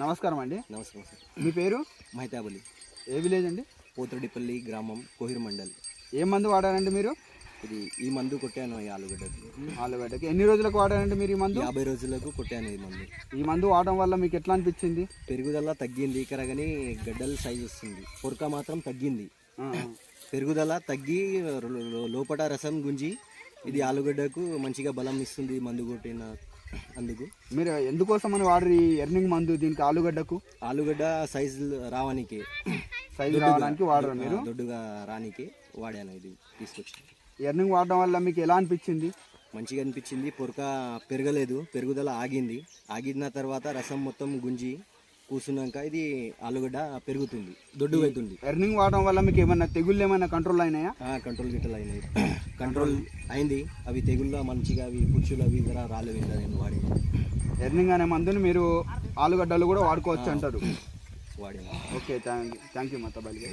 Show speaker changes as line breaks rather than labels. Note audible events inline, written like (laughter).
నమస్కారం అండి.
నమస్కారం సార్
మీ పేరు?
మహితాబలి.
ఏ విలేజ్ అండి?
పోతడిపల్లి గ్రామం కోహిర్ మండల్.
ఏ మందు వాడారండి మీరు?
ఇది ఈ మందు కొట్టాను ఈ ఆలుగడ్డకి.
ఆలుగడ్డకి. ఎన్ని రోజులకు వాడారండి మీరు ఈ మందు?
యాభై రోజులకు కొట్టాను ఈ మందు.
ఈ మందు వాడడం వల్ల మీకు ఎట్లా అనిపించింది?
పెరుగుదల తగ్గింది కరగని గడ్డల సైజ్ వస్తుంది. పొరక మాత్రం తగ్గింది. పెరుగుదల తగ్గి లోపట రసం గుంజి ఇది ఆలుగడ్డకు మంచిగా బలం ఇస్తుంది మందు కొట్టిన అందుకు.
మీరు ఎందుకోసమని వాడరు ఈ ఎర్నింగ్ మందు దీనికి ఆలుగడ్డకు?
ఆలుగడ్డ సైజు రావడానికి
సైజు రావడానికి వాడరు మీరు?
దొడ్డుగా రానికి వాడాను ఇది తీసుకొచ్చాను
ఎర్నింగ్ వాడడం వల్ల మీకు ఎలా అనిపించింది?
మంచిగా అనిపించింది పొరక పెరగలేదు పెరుగుదల ఆగింది. ఆగిన తర్వాత రసం మొత్తం గుంజి కూర్చున్నాక ఇది ఆలుగడ్డ పెరుగుతుంది దొడ్డు అవుతుంది
ఎర్నింగ్ వాడడం వల్ల మీకు ఏమైనా తెగుళ్ళు ఏమైనా కంట్రోల్ అయినాయా?
కంట్రోల్ గిట్టలు అయినాయి. (coughs) కంట్రోల్ అయింది. అవి తెగుల్లో మంచిగా అవి పుచ్చులు అవి రాలేవు ఇంకా నేను వాడి
ఎర్నింగ్ అనే మందుని మీరు ఆలుగడ్డలు కూడా వాడుకోవచ్చు అంటారు.
వాడాను
ఓకే థ్యాంక్ థ్యాంక్ యూ గారు